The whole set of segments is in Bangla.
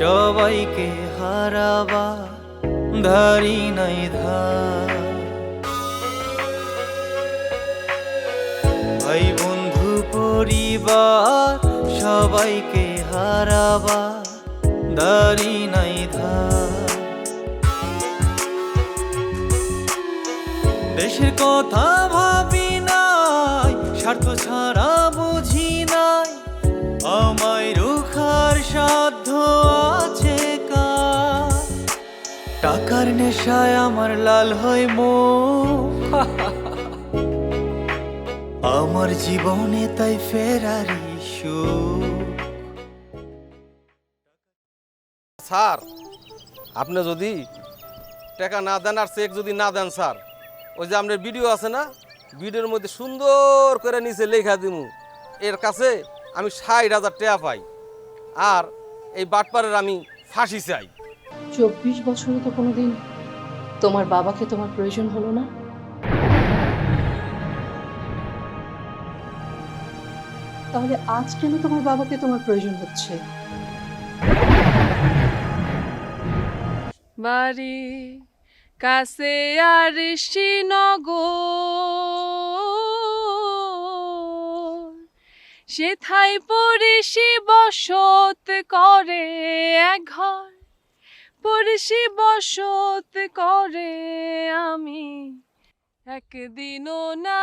সবাইকে হারাবা, ধারি নাই ধার। ভাই বন্ধু, পরিবার, সবাইকে হারাবা দারি নাই ধার। দেশের কথা ভাবি নাই, স্বার্থ ছাড়া নেশায় আমার লাল হয় মো আমার জীবনে তাই ফেরারি সুখ স্যার আপনি যদি টাকা না দেন আর চেক যদি না দেন স্যার ওই যে আপনার ভিডিও আছে না ভিডিওর মধ্যে সুন্দর করে নিচে লেখা দিমু এর কাছে আমি ষাট হাজার টাকা পাই আর এই বাটপারের আমি ফাঁসি চাই। চব্বিশ বছরে তো কোনোদিন তোমার বাবাকে তোমার প্রয়োজন হলো না? তাহলে আজ কেন তোমার বাবাকে তোমার প্রয়োজন হচ্ছে? বাড়ি কাছে আর শ্রীনগর। সেথায় পড়িসি বসত করে এক ঘর। পড়িসি বসত করে আমি একদিনও না।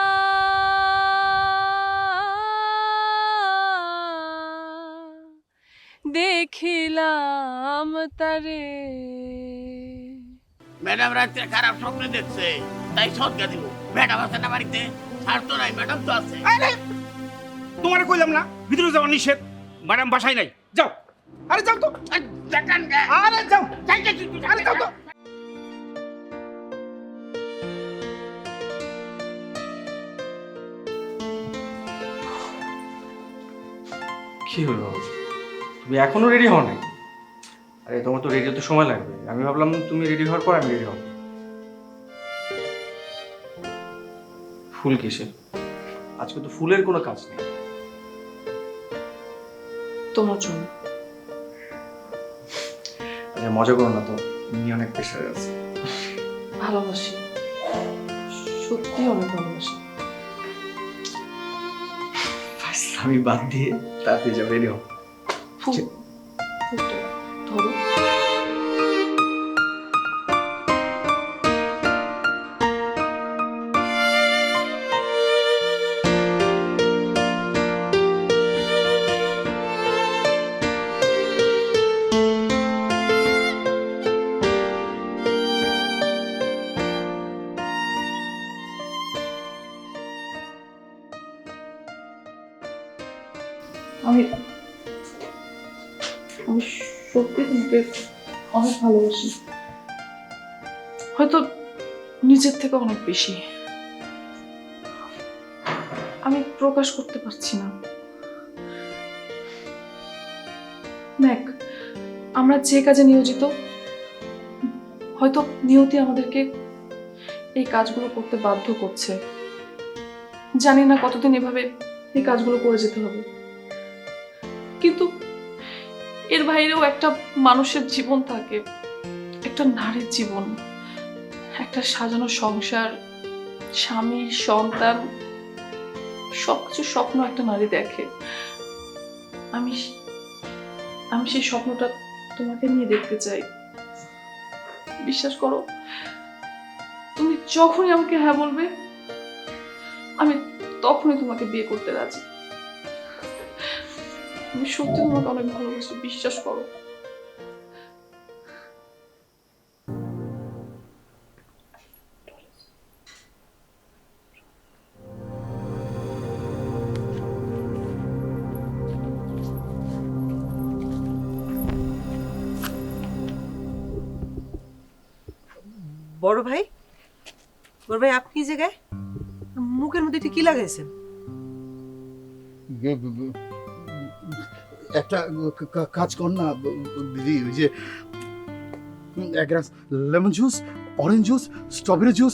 দেখিলাম তারে। ম্যাডাম রাত্রে খারাপ স্বপ্ন দেখছে তাই সদকা দিব। ম্যাডাম আছে না বাড়িতে? ছাড় তো নাই ম্যাডাম তো আছে। আরে তোমার কইলাম না ভিতরে যাওয়া নিষেধ। ম্যাডাম বাসায় নাই যাও। আরে যাও তো। দেখান গে। আরে যাও। আরে যাও তো। কি হলো তুমি এখনও রেডি হও নাই আরে তোমার তো রেডি হতে সময় লাগবে। আমি ভাবলাম তুমি রেডি হওয়ার পর আমি রেডি হব। ফুল কিসে? আজকে তো ফুলের কোনো কাজ নেই। তোমার জন্য। আচ্ছা মজা করো না তো তুমি অনেক প্রেশারে আছে। ভালোবাসি। সত্যি অনেক ভালোবাসি। আমি বাদ দিয়ে তাতে যাবে রেডি হও। ধরো। আমি আমি সত্যি তোমাকে অনেক ভালোবাসি। হয়তো নিজের থেকে অনেক বেশি। আমি প্রকাশ করতে পারছি না। ম্যাক আমরা যে কাজে নিয়োজিত, হয়তো নিয়তি আমাদেরকে এই কাজগুলো করতে বাধ্য করছে। জানি না কতদিন এভাবে এই কাজগুলো করে যেতে হবে। কিন্তু এর বাইরেও একটা মানুষের জীবন থাকে, একটা নারীর জীবন, একটা সাজানো সংসার, স্বামী, সন্তান, সবকিছু স্বপ্ন একটা নারী দেখে। আমি আমি সেই স্বপ্নটা তোমাকে নিয়ে দেখতে চাই। বিশ্বাস করো, তুমি যখনই আমাকে হ্যাঁ বলবে, আমি তখনই তোমাকে বিয়ে করতে রাজি। আমি সত্যি তোমাকে অনেক ভালোবাসি বিশ্বাস করো। বড় ভাই? বড় ভাই আপনি জায়গায়? মুখের মধ্যে এটা কি লাগাইছেন? একটা কাজ কর না দিদি ওই যে এক glass lemon juice orange juice strawberry juice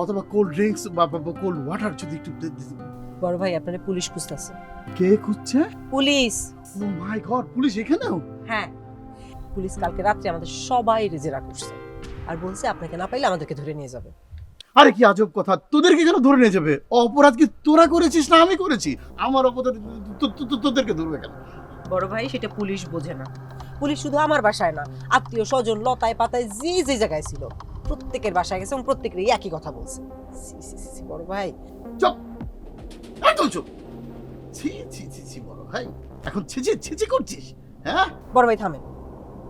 অথবা কোল্ড ড্রিঙ্কস বা কোল্ড ওয়াটার যদি একটু বড় ভাই আপনারে পুলিশ খুঁজতেছে। কে খুঁজছে? Police! O my god police এখানেও? হ্যাঁ। পুলিশ কালকে রাত্রে আমাদের সবাই জেরা করছে। আর বলছে আপনাকে না পাইলে আমাদেরকে ধরে নিয়ে যাবে। আরে কি আজব কথা তোদেরকে কেন ধরে নিয়ে যাবে? অপরাধ কি তোরা করেছিস না আমি করেছি? আমার অপরাধ তোদেরকে ধরবে কেন? বড় ভাই সেটা পুলিশ বোঝে না। পুলিশ শুধু আমার বাসায় না আত্মীয় স্বজন লতায় পাতায় যে যে জায়গায় ছিল প্রত্যেকের বাসায় গেছে এবং প্রত্যেকের একই কথা বলছে। বড় ভাই। চুপ! একদম চুপ! ছি ছি ছি ছি বড় ভাই। এখন ছিছি ছিছি করছিস হ্যাঁ? বড় ভাই থামেন।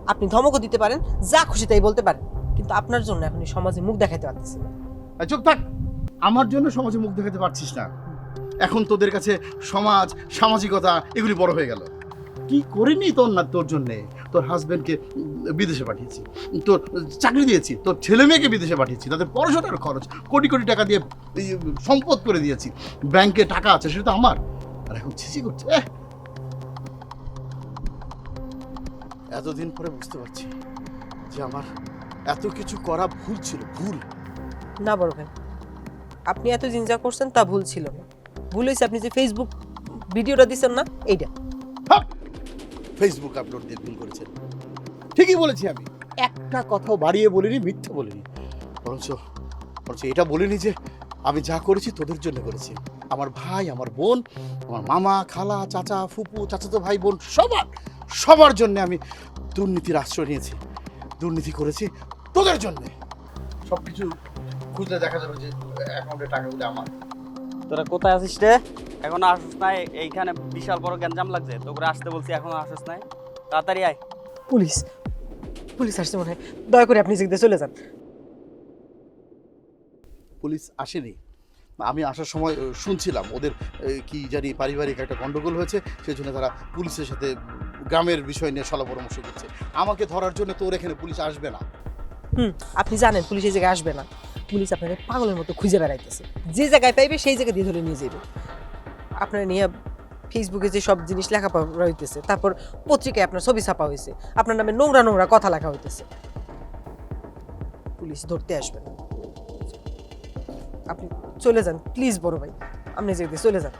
আপনি ধমকও দিতে পারেন যা খুশি তাই বলতে পারেন কিন্তু আপনার জন্য এখন এই সমাজে মুখ দেখাতে পারতেছি না। এই চুপ থাক! আমার জন্য সমাজে মুখ দেখাতে পারছিস না। এখন তোদের কাছে সমাজ সামাজিকতা এগুলি বড় হয়ে গেল। কি করিনি তোর না তোর জন্যে? তোর হাজবেন্ডকে বিদেশে পাঠিয়েছি। তোর চাকরি দিয়েছি তোর ছেলে মেয়েকে বিদেশে পাঠিয়েছি তাদের পড়াশোনার খরচ কোটি কোটি টাকা দিয়ে সম্পদ করে দিয়েছি। ব্যাংকে টাকা আছে সেটা তো আমার। আর এখন ছিচি করছে এতদিন পরে বুঝতে পারছি যে আমার এত কিছু করা ভুল ছিল ভুল। না বড় ভাই আপনি এত যা করছেন তা ভুল ছিল। না ভুল হয়েছে আপনি যে ফেসবুক ভিডিওটা দিচ্ছেন না এইটা। হাপ! ফেসবুক আপলোড ভুল করেছেন। ঠিকই বলেছি আমি। একটা কথাও বাড়িয়ে বলিনি, মিথ্যে বলিনি। বরঞ্চ বরঞ্চ এটা বলিনি যে আমি যা করেছি তোদের জন্য করেছি। আমার ভাই, আমার বোন, আমার মামা, খালা, চাচা, ফুপু, চাচাতো ভাই, বোন, সবার সবার জন্য আমি দুর্নীতির আশ্রয় নিয়েছি। দুর্নীতি করেছি তোদের জন্য। সব কিছু খুঁজলে দেখা যাবে যে অ্যাকাউন্টে টাকাগুলো আমার। তোরা কোথায় আছিস রে? এখনও আসিস নাই এইখানে বিশাল বড় গ্যাঞ্জাম লাগছে। তোকে আসতে বলছি এখনও আসিস নাই। তাড়াতাড়ি আয়। পুলিশ পুলিশ আসছে মনে হয়। দয়া করে আপনি যেতে চলে যান। পুলিশ আসেনি। আমি আসার সময় শুনছিলাম ওদের কি জানি পারিবারিক একটা গন্ডগোল হয়েছে সেই জন্য তারা পুলিশের সাথে গ্রামের বিষয় নিয়ে সলা পরামর্শ করছে। আমাকে ধরার জন্য তোর এখানে পুলিশ আসবে না। হুম, আপনি জানেন, পুলিশ এই জায়গায় আসবে না। পুলিশ আপনাকে পাগলের মতো খুঁজে বেড়াইতেছে। যে জায়গায় পাইবে, সেই জায়গা দিয়ে ধরে নিয়ে যাবে আপনার নিয়ে ফেসবুকে যে সব জিনিস লেখা হইতেছে, তারপর পত্রিকায় আপনার ছবি ছাপা হয়েছে আপনার নামে নোংরা নোংরা কথা লেখা হইতেছে। পুলিশ ধরতে আসবে না। আপনি চলে যান প্লিজ বড় ভাই, আপনি যেতে চলে যান।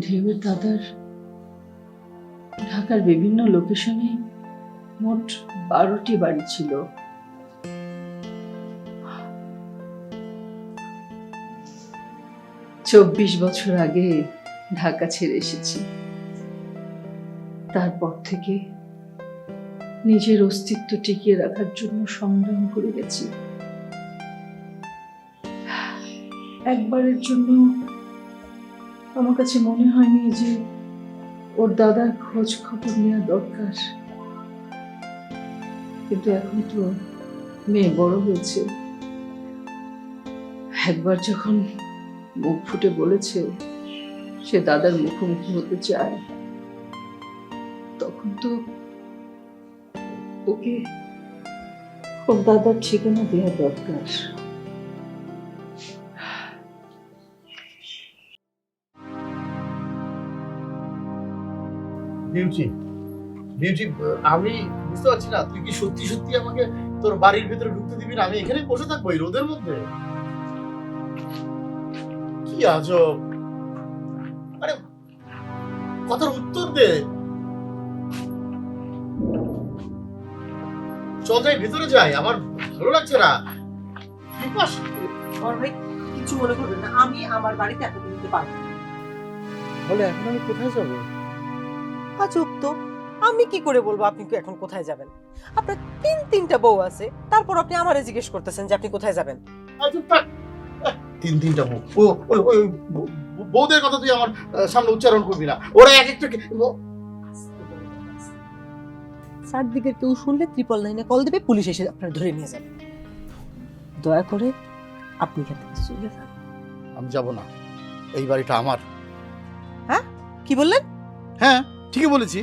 ঢেউয়ের দাদার ঢাকার বিভিন্ন লোকেশনে মোট বারোটি বাড়ি ছিল। চব্বিশ বছর আগে ঢাকা ছেড়ে এসেছি। তারপর থেকে নিজের অস্তিত্ব টিকিয়ে রাখার জন্য সংগ্রাম করে গেছি। একবারের জন্য আমার কাছে মনে হয়নি যে ওর দাদার খোঁজ খবর নেওয়া দরকার। কিন্তু এখন তো মেয়ে বড় হয়েছে। একবার যখন মুখ ফুটে বলেছে সে দাদার মুখোমুখি হতে চায়, তখন তো ওকে ওর দাদার ঠিকানা দেওয়া দরকার। বিউটি বিউটি আমি বুঝতে পারছি না তুই কি সত্যি সত্যি আমাকে তোর বাড়ির ভেতরে ঢুকতে দিবি না? আমি এখানে বসে থাকব এই রোদের মধ্যে? কি আজব। আরে কথার উত্তর দে। চল যাই ভেতরে যাই আমার ভালো লাগছে না। বড় ভাই কিছু মনে করবেন না আমি আমার বাড়িতে আপনাকে নিতে পারব বলে এখন আমি কোথায় যাব? আজব তো আমি কি করে বলব আপনি এখন কোথায় যাবেন? আপনার তিন তিনটা বউ আছে তারপর আপনি আমারে জিজ্ঞেস করতেছেন যে আপনি কোথায় যাবেন? তিন তিনটা বউ। ও ওই ওই বউদের কথা তুই আমার সামনে উচ্চারণ করবি না। ওরা এক একটা চারদিকে কেউ শুনলে ত্রিপল নাইনে কল দেবে পুলিশ এসে আপনার ধরে নিয়ে যাবে। দয়া করে আপনি এখান থেকে চলে যান। আমি যাব না। এই বাড়িটা আমার। হ্যাঁ? কি বললেন? হ্যাঁ? ঠিকই বলেছি।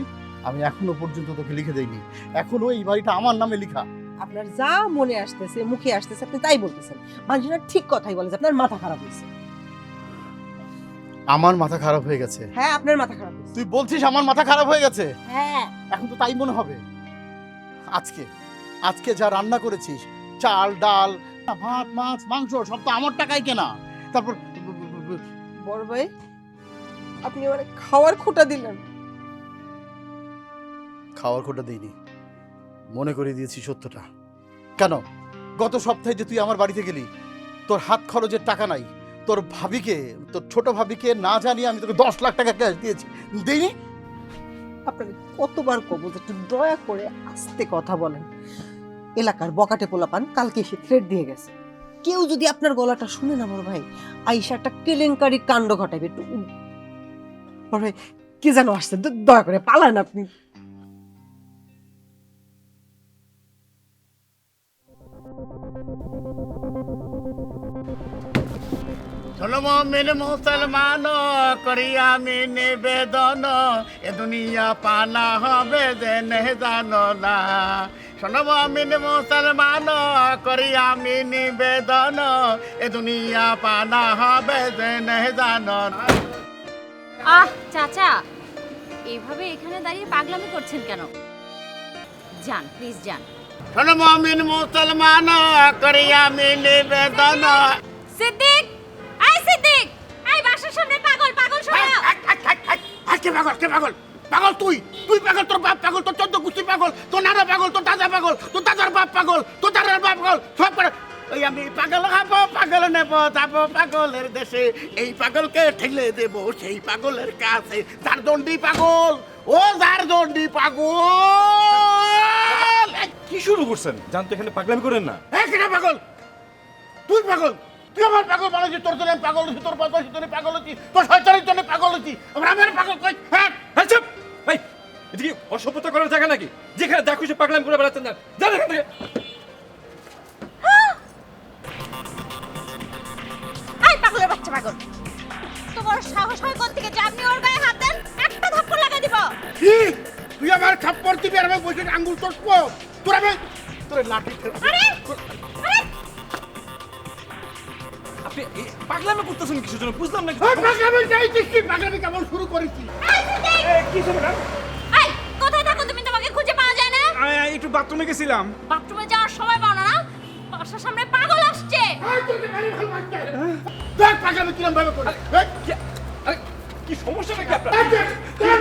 আমি এখনও পর্যন্ত তোকে লিখে দেইনি। এখনও এই বাড়িটা আমার নামে লেখা। আপনার যা মনে আসতেছে মুখে আসতেছে আপনি তাই বলতেছেন। মানুষরা ঠিক কথাই বলে যে আপনার মাথা খারাপ হয়েছে। আমার মাথা খারাপ হয়ে গেছে। হ্যাঁ আপনার মাথা খারাপ হয়েছে। তুই বলছিস আমার মাথা খারাপ হয়ে গেছে? হ্যাঁ। এখন তো তাই মনে হবে। আজকে আজকে যা রান্না করেছিস চাল ডাল ভাত মাছ মাংস সব তো আমার টাকায় কেনা। তারপর বড় ভাই আপনি আমার খাওয়ার খোটা দিলেন। খাওয়ার খোটা দিইনি। মনে করে দিয়েছি সত্যটা। কেন? গত সপ্তাহে যে তুই আমার বাড়িতে গেলি, তোর হাত খরচের টাকা নাই। তোর ভাবিকে, তোর ছোট ভাবিকে না জানিয়ে আমি তোকে দশ লাখ টাকা ক্যাশ দিয়েছি। দিইনি? আপনাকে কতবার কব একটু দয়া করে আস্তে কথা বলেন। এলাকার বকাটে পোলাপান কালকে এসে থ্রেড দিয়ে গেছে। কেউ যদি আপনার গলাটা শুনে না, বড় ভাই আইসা একটা কেলেঙ্কারি কাণ্ড ঘটাইবে একটু বড় ভাই, কে যেন আসছে? দয়া করে পালান আপনি। মমিন মুসলমান করি আমি নিবেদন। এ দুনিয়া পানা হবে যে নেহে জানো না। শোনো মমিন মুসলমান করি আমি নিবেদন। এ দুনিয়া পানা হবে যে নেহে জানো না। আহ চাচা এইভাবে এখানে দাঁড়িয়ে পাগলামি করছেন কেন? যান প্লিজ যান। শোনো মমিন মুসলমান করি আমি নিবেদন। সিদ্দিক! সিদ্দিক! আই বাসার সামনে পাগল পাগল শোনো। কে পাগল কে পাগল? পাগল তুই? তুই পাগল তোর বাপ পাগল তোর চোদ্দ কুস্তি পাগল তোর নানা পাগল তোর দাদা পাগল তোর দাদার বাপ পাগল তোর দাদার বাপ পাগল সব পাগল ওই আমি পাগল খাব পাগল নেব যাব পাগলের দেশে। এই পাগলকে ঠেলে দেব সেই পাগলের কাছে। যার দণ্ডি পাগল ও যার দণ্ডি পাগল। কি শুরু করছেন? জানতো এখানে পাগলামি করেন না। এই কিনা পাগল? তুই পাগল? তুই আমার পাগল বানাচ্ছিস তোর জন্য আমি পাগল হচ্ছি তোর বদমাসির জন্য পাগল হচ্ছি তোর জন্য পাগল হচ্ছি আমরা আমার পাগল কই? হ্যাঁ হ্যাঁ চুপ! ভাই এদিকে অসভ্যতা করার জায়গা নাকি? যেখানে যা খুশি পাগলামি করে বেড়াচ্ছেন না। এখান থেকে। আই পাগলের বাচ্চা পাগল। তোমার সাহস হয় কোন থেকে যে আপনি ওর গায়ে হাত দেন? একটা থাপ্পড় লাগা দিব। কি? তুই আমার থাপ্পড় দিবি আর আমি বসে আঙ্গুল টসবো তোর আমি তোর লাঠি আরে আপনি এই পাগলামি করতেছেন কিসের জন্য? বুঝলাম না পাগলামি চাইছিস কি পাগলামি কেমন শুরু করেছি? কি সব ম্যাডাম? আই কোথায় থাকো তুমি? তোমাকে খুঁজে পাওয়া যায় না। একটু বাথরুমে গেছিলাম। বাথরুমে যাওয়ার সময় পাও না না? বাসার সামনে পাগল আসছে। দেখ পাগলামি কিরম ভাবে করে এই, আরে কি সমস্যা নাকি আপনার? দেখ, দেখ,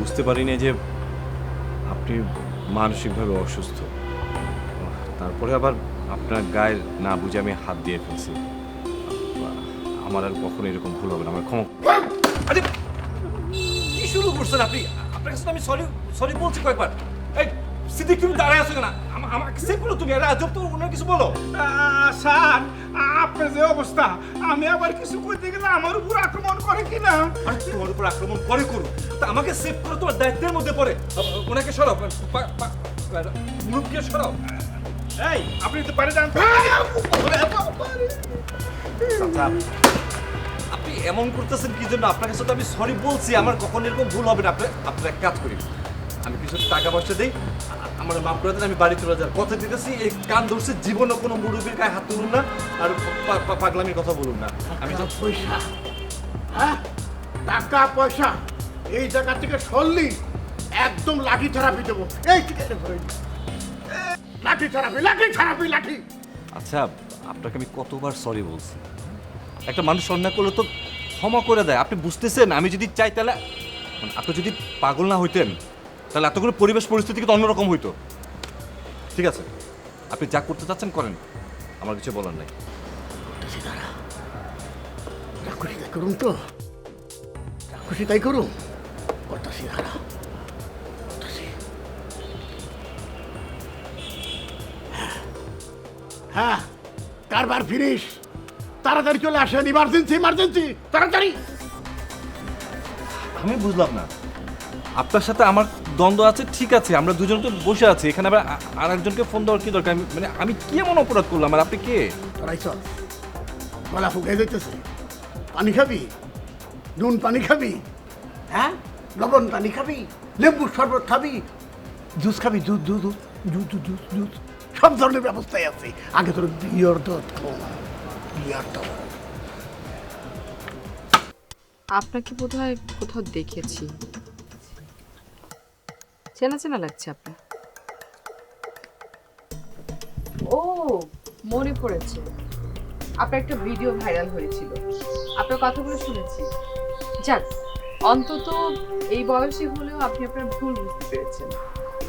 বুঝতে পারিনি যে আপনি মানসিকভাবে অসুস্থ। তারপরে আবার আপনার গায়ে না বুঝে আমি হাত দিয়ে ফেলছি। আমার আর কখনো এরকম ভুল হবে না, আমার ক্ষমা আরে, কি শুরু করছেন আপনি? আপনার কাছে আমি সরি সরি বলছি কয়েকবার। এই, সিদ্দিক, তুমি দাঁড়ায় আছো আমা- আমাকে সেভ করো তুমি আরে আজব তো ওনার কিছু বলো। স্যার আপনার যে অবস্থা আমি আবার কিছু গেলে আমার উপর আক্রমণ করে কিনা? আর তোমার উপর আক্রমণ করে করো তা আমাকে সেভ করো তোমার দায়িত্বের মধ্যে পড়ে। ওনাকে সরাও মুরুবকে সরাও। এই আপনি তো পারে যান আপনি এমন করতেছেন কি জন্য? আপনার কাছে তো আমি সরি বলছি আমার কখন এরকম ভুল হবে না। আপনি আপনার এক কাজ করি। আমি কিছু টাকা পয়সা দিই আমার মাফ করে দেন আমি বাড়ি চলে যাই কথা দিতেছি। এই কান ধরছে জীবনে কোনো মুরব্বীর গায়ে হাত তুলুন না আর পা- পা- পাগলামির কথা বলুন না। আমি তো পয়সা। হ্যাঁ? টাকা পয়সা। এই জায়গা থেকে সরলি একদম লাঠি থেরাপি দেবো। এই ঠিক আছে ভাই। লাঠি থেরাপি লাঠি থেরাপি লাঠি। আচ্ছা আপনাকে আমি কতবার সরি বলছি? একটা মানুষ অন্যায় করলে তো ক্ষমা করে দেয়। আপনি বুঝতেছেন আমি যদি চাই তাহলে মানে আপনি যদি পাগল না হইতেন তাহলে এতগুলো পরিবেশ পরিস্থিতি কিন্তু অন্যরকম হইতো। ঠিক আছে? আপনি যা করতে চাচ্ছেন করেন। আমার কিছু বলার নাই। যা তাই করুন তো। খুশি তাই করুন করতেছি দাঁড়া। হ্যাঁ। হ্যাঁ। কারবার ফিনিশ তাড়াতাড়ি চলে আসেন। ইমার্জেন্সি ইমার্জেন্সি তাড়াতাড়ি। আমি বুঝলাম না। আপনার সাথে আমার দ্বন্দ্ব আছে ঠিক আছে আমরা দুজন তো বসে আছি এখানে আবার আর একজনকে ফোন দেওয়ার কি দরকার? আমি- মানে আমি কি এমন অপরাধ করলাম আর আপনি কে? গলা ফুকে যাইতেছে। পানি খাবি? নুন পানি খাবি? হ্যাঁ? লবণ পানি খাবি? লেবুর শরবত খাবি? জুস খাবি? দুধ দুধ দুধ জুস জুস জুস জুস সব ধরনের ব্যবস্থাই আছে। আগে তোর বিয়র দুধ বিয়ার দুধ আপনাকে বোধহয় কোথাও দেখেছি। চেনা চেনা লাগছে আপনার। ও মনে পড়েছে। আপনার একটা ভিডিও ভাইরাল হয়েছিল। আপনার কথাগুলো শুনেছি। যাক অন্তত এই বয়সে হলেও আপনি আপনার ভুল বুঝতে পেরেছেন।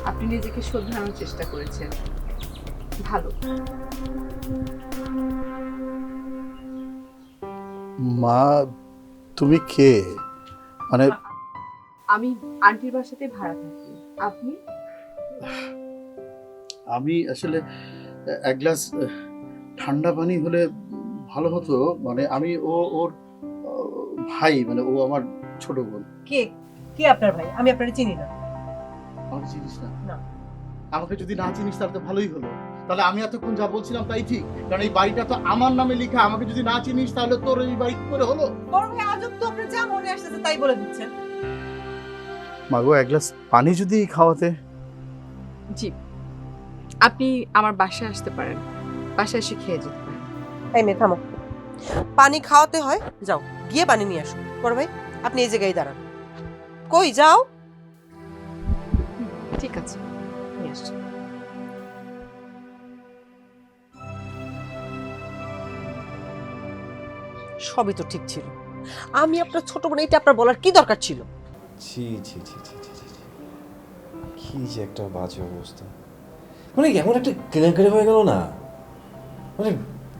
আপনি নিজেকে শোধরানোর চেষ্টা করেছেন। ভালো। মা তুমি কে? মানে আমি আন্টির বাসাতে ভাড়া থাকি। আপনি? আমি আসলে এক গ্লাস ঠান্ডা পানি হলে ভালো হতো। মানে আমি ও ওর ভাই মানে ও আমার ছোট বোন। কে? কে আপনার ভাই? আমি আপনার চিনি না। আমাকে চিনিস না? না। আমাকে যদি না চিনিস তাহলে তো ভালোই হলো। তাহলে আমি এতক্ষণ যা বলছিলাম তাই ঠিক। কারণ এই বাড়িটা তো আমার নামে লেখা। আমাকে যদি না চিনিস তাহলে তোর এই বাড়ি করে হলো? বড় ভাই আজব তো আপনার যা মনে আসতেছে তাই বলে দিচ্ছেন। মাগো এক গ্লাস পানি যদি খাওয়াতে। জি। আপনি আমার বাসায় আসতে পারেন। বাসায় এসে খেয়ে যেতে পারেন। এই মেয়ে থামো। পানি খাওয়াতে হয় যাও গিয়ে পানি নিয়ে আসো। বড় ভাই আপনি এই জায়গায় দাঁড়ান। কই যাও। ঠিক আছে নিয়ে আসছি। সবই তো ঠিক ছিল। আমি আপনার ছোট বোন এটা আপনার বলার কি দরকার ছিল? ছি ছি ছি ছি ছি ছি। কি যে একটা বাজে অবস্থা। মানে এমন একটা কেলেঙ্কারি হয়ে গেল না? মানে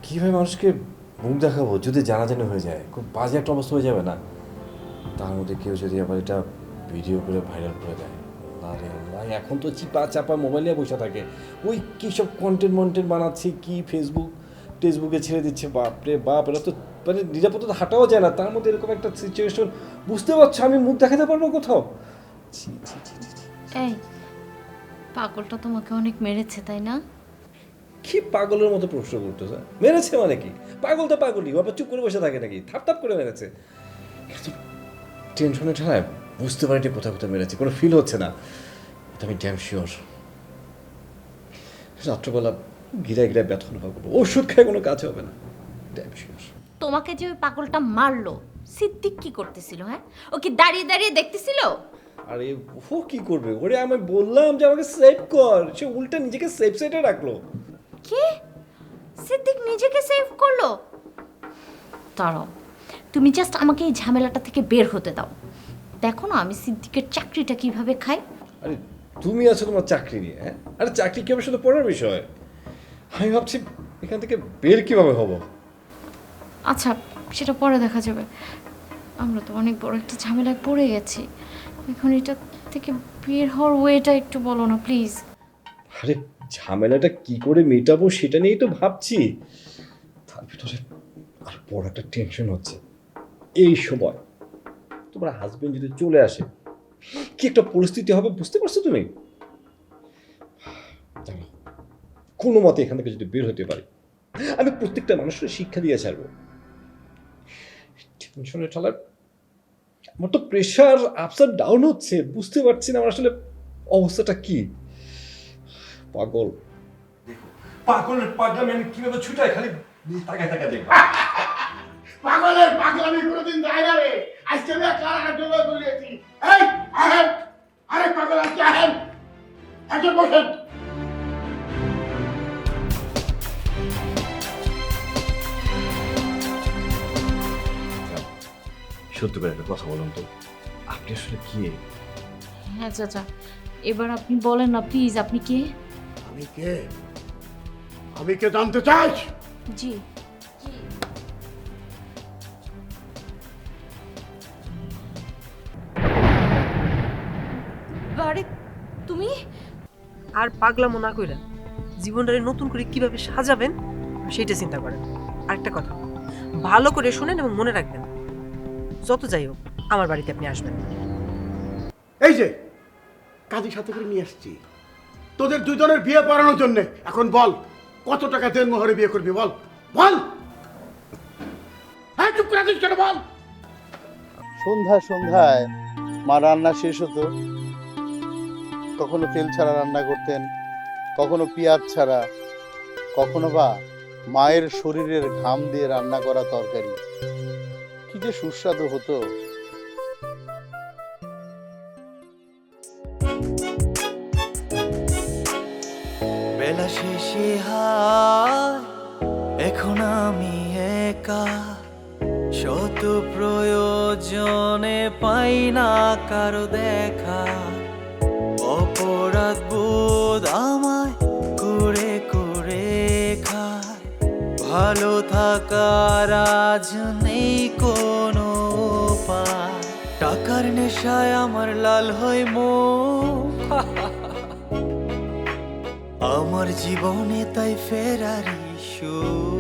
কীভাবে মানুষকে মুখ দেখাবো যদি জানা জানাজানি হয়ে যায়? খুব বাজে একটা অবস্থা হয়ে যাবে না? তার মধ্যে কেউ যদি আবার এটা ভিডিও করে ভাইরাল করে দেয়। আল্লাহ, এখন তো চিপা চাপা মোবাইলে বসে থাকে। ওই কী সব কন্টেন্ট মন্টেন্ট বানাচ্ছে, কি ফেসবুক টেক্সটবুকে ছেড়ে দিচ্ছে, বাপরে বাপ, এরা তো মানে নিরাপত্তা হাঁটাও যায় না তার মধ্যে এরকম একটা সিচুয়েশন বুঝতে পারছ আমি মুখ দেখাতে পারব কোথাও। এই পাগলটা তোমাকে অনেক মেরেছে তাই না? কি পাগলের মতো প্রশ্ন করতেছে মেরেছে মানে কি? পাগল তো পাগলই বাবা চুপ করে বসে থাকে নাকি? থাপ থাপ করে মেরেছে। টেনশনে ঠায় বুঝতে পারিনি কোথাও কোথাও মেরেছে কোনো ফিল হচ্ছে না। আমি ড্যাম শিওর রাত্রবেলা গিরা গিরা ব্যথা অনুভব করব। ওষুধ খায় কোনো কাজ হবে না। ড্যাম শিওর তোমাকে যে ওই পাগলটা মারলো সিদ্দিক কি করতেছিল হ্যাঁ? ও কি দাঁড়িয়ে দাঁড়িয়ে দেখতেছিল? আরে ও কি করবে? ওরে আমি বললাম যে আমাকে সেভ কর। সে উল্টা নিজেকে সেফ সাইডে রাখল। কি? সিদ্দিক নিজেকে সেভ করল? দাঁড়াও তুমি জাস্ট আমাকে এই ঝামেলাটা থেকে বের হতে দাও। দেখো না আমি সিদ্দিকের চাকরিটা কীভাবে খাই? আরে তুমি আছো তোমার চাকরি নিয়ে হ্যাঁ? আরে চাকরি কি হবে শুধু পড়ার বিষয়? আমি ভাবছি এখান থেকে বের কীভাবে হব? আচ্ছা সেটা পরে দেখা যাবে। আমরা তো অনেক বড় একটা ঝামেলায় পড়ে গেছি। এখন এটা থেকে বের হওয়ার ওয়েটা একটু বলো না, প্লিজ। আরে, ঝামেলাটা কি করে মেটাবো সেটা নিয়েই তো ভাবছি। তার ভিতরে আর বড় একটা টেনশন হচ্ছে। এই সময় তোমার হাজবেন্ড যদি চলে আসে, কি একটা পরিস্থিতি হবে বুঝতে পারছ তুমি? কোনো মতে এখান থেকে যদি বের হতে পারি, আমি প্রত্যেকটা মানুষের শিক্ষা দিয়ে ছাড়বো। টেনশনের ঠালার আমার তো প্রেশার আপস অ্যান্ড ডাউন হচ্ছে বুঝতে পারছি না আমার আসলে অবস্থাটা কি। পাগল। পাগলের পাগলামি আমি কীভাবে ছুটাই খালি তাকায় তাকায় দেখব। পাগলের পাগলামি কোনোদিন যায় না রে। আজকে আমি কারাগার জন্য বলিয়েছি। এই আহেন আরে পাগল আজকে আহেন একজন বসেন। সত্যি করে একটা কথা বলুন তো। আপনি আসলে কি? হ্যাঁ চাচা এবার আপনি বলেন না প্লিজ আপনি কে? আমি কে? আমি কে জানতে চাস জি। বারে তুমি? আর পাগলামো না কইরা জীবনটারে নতুন করে কীভাবে সাজাবেন সেটা চিন্তা করেন। আরেকটা কথা ভালো করে শুনেন এবং মনে রাখবেন যত যাই হোক আমার বাড়িতে আপনি আসবেন। এই যে কাজের সাথে করে নিয়ে আসছি। তোদের দুজনের বিয়ে পড়ানোর জন্য। এখন বল কত টাকা দেন মোহরে বিয়ে করবি বল? বল! হ্যাঁ চুপ করে আছিস কেন বল? সন্ধ্যা সন্ধ্যায় মা রান্না শেষ হতো। কখনো তেল ছাড়া রান্না করতেন কখনো পেঁয়াজ ছাড়া কখনো বা মায়ের শরীরের ঘাম দিয়ে রান্না করা তরকারি। যে সুস্বাদু হতো। বেলা শেষে এখন আমি একা। শত প্রয়োজনে পাই না কারও দেখা। অপরাধ বোধ আমায় করে করে খায়। ভালো থাকার আজ টাকার নেশায় আমার লাল হয় মো আমার জীবনে তাই ফেরারি সুর